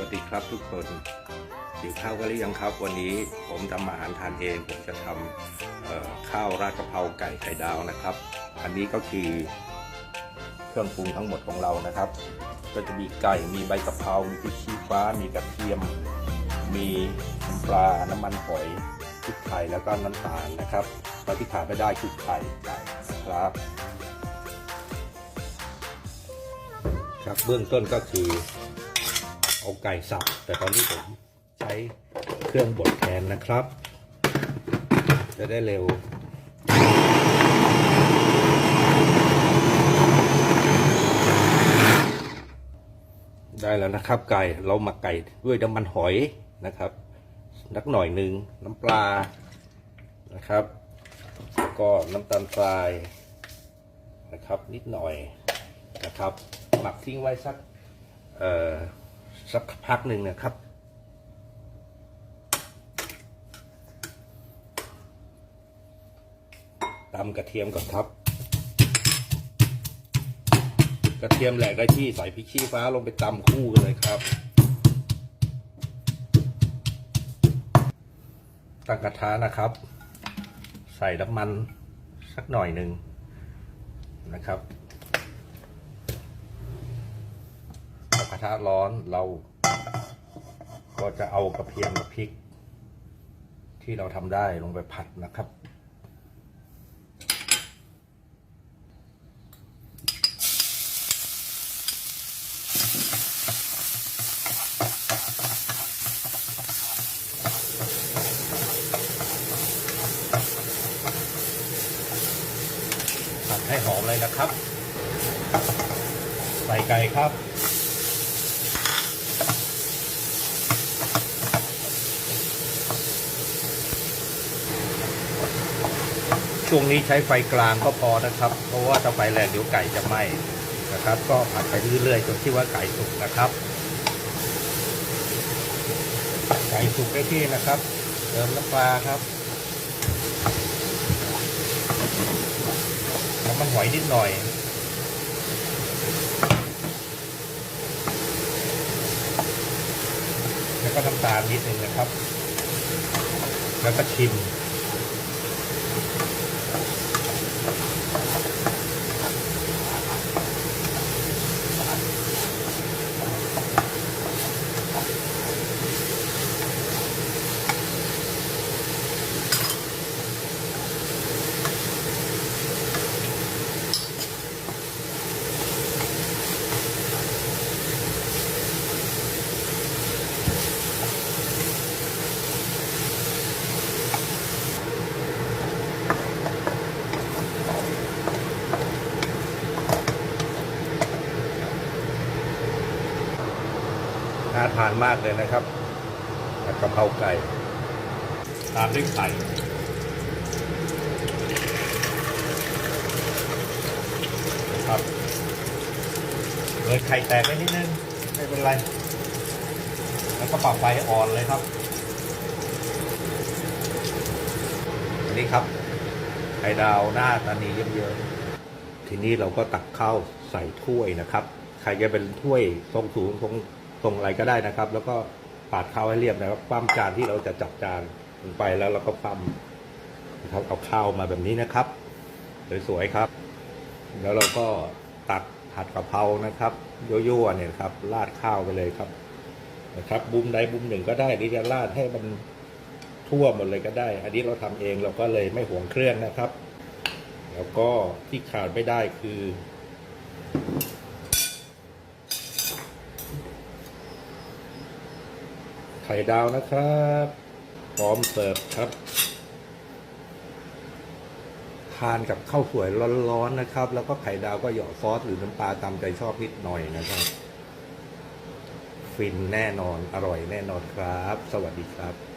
วัสดีครับทุกคนหิวข้าวกันหรือยังครับ วันนี้ผมทำอาหารทานเองผมจะทำข้าวราดกะเพราไก่ไข่ดาวนะครับ อันนี้ก็คือเครื่องปรุงทั้งหมดของเรานะครับ ก็จะมีไก่มีใบกะเพรา มีพริกชี้ฟ้า มีกระเทียม มีปลาน้ำมันหอยพริกไทยแล้วก็น้ำตาลนะครับแล้วที่ขาดไม่ได้คือไข่ไก่ครับครับเบื้องต้นก็คือ เอาไก่สับ แต่ตอนนี้ผมใช้เครื่องบดแทนนะครับ จะได้เร็วได้แล้วนะครับ ไก่เราหมักไก่ด้วยน้ำมันหอยนะครับ นักหน่อยหนึ่งน้ำปลานะครับแล้วก็น้ำตาลทรายนะครับ นิดหน่อยนะครับ หมักทิ้งไว้สักเอ่อ สักพักหนึ่งนะครับ ตำกระเทียมก่อนครับ กระเทียมแหลกได้ที่ใส่พริกชี้ฟ้าลงไปตำคู่กันเลยครับ ตั้งกระทะนะครับ ใส่น้ำมันสักหน่อยหนึ่งนะครับพอ กระทะร้อนเรา ก็จะเอากระเทียมกับพริก ที่เราทำได้ลงไปผัดนะครับผัดให้หอมเลยนะครับ ใส่ไก่ครับ ช่วงนี้ใช้ไฟกลางก็พอนะครับ เพราะว่าถ้าไฟแรงเดี๋ยวไก่จะไหม้นะครับ ก็ผัดไปเรื่อยๆจนที่ว่าไก่สุกนะครับ ไก่สุกได้ที่นะครับ เติมน้ำปลาครับน้ำมันหอยนิดหน่อยแล้วก็น้ำตาลนิดหนึ่งนะครับ แล้วก็ชิม น่าทานมากเลยนะครับกะเพราไก่ตามด้วยไข่ครับเลยไข่แตกไปนิดนึง ไม่เป็นไร แล้วก็ปรับไฟอ่อนเลยครับอันนี้ครับ ไข่ดาวหน้าตานีเยิ้มๆทีนี้เราก็ตักข้าวใส่ถ้วยนะครับ ใครจะเป็นถ้วยทรงสูงทรง ทรงอะไรก็ได้นะครับ แล้วก็ปาดข้าวให้เรียบนะครับปั้มจานที่เราจะจับจานลงไปแล้วเราก็ปั้มนะครับเอาข้าวมาแบบนี้นะครับสวยๆครับ แล้วเราก็ตักผัดกะเพรานะครับโย่วๆเนี่ยครับราดข้าวไปเลยครับนะครับบุมใดบุมหนึ่งก็ได้หรือจะราดให้มันทั่วหมดเลยก็ได้ อันนี้เราทำเองเราก็เลยไม่ห่วงเครื่องนะครับ แล้วก็ที่ขาดไม่ได้คือ ไข่ดาวนะครับ พร้อมเสิร์ฟครับ ทานกับข้าวสวยร้อนๆนะครับ แล้วก็ไข่ดาวก็หยอดซอสหรือน้ำปลาตามใจชอบนิดหน่อยนะครับ ฟินแน่นอนอร่อยแน่นอนครับ สวัสดีครับ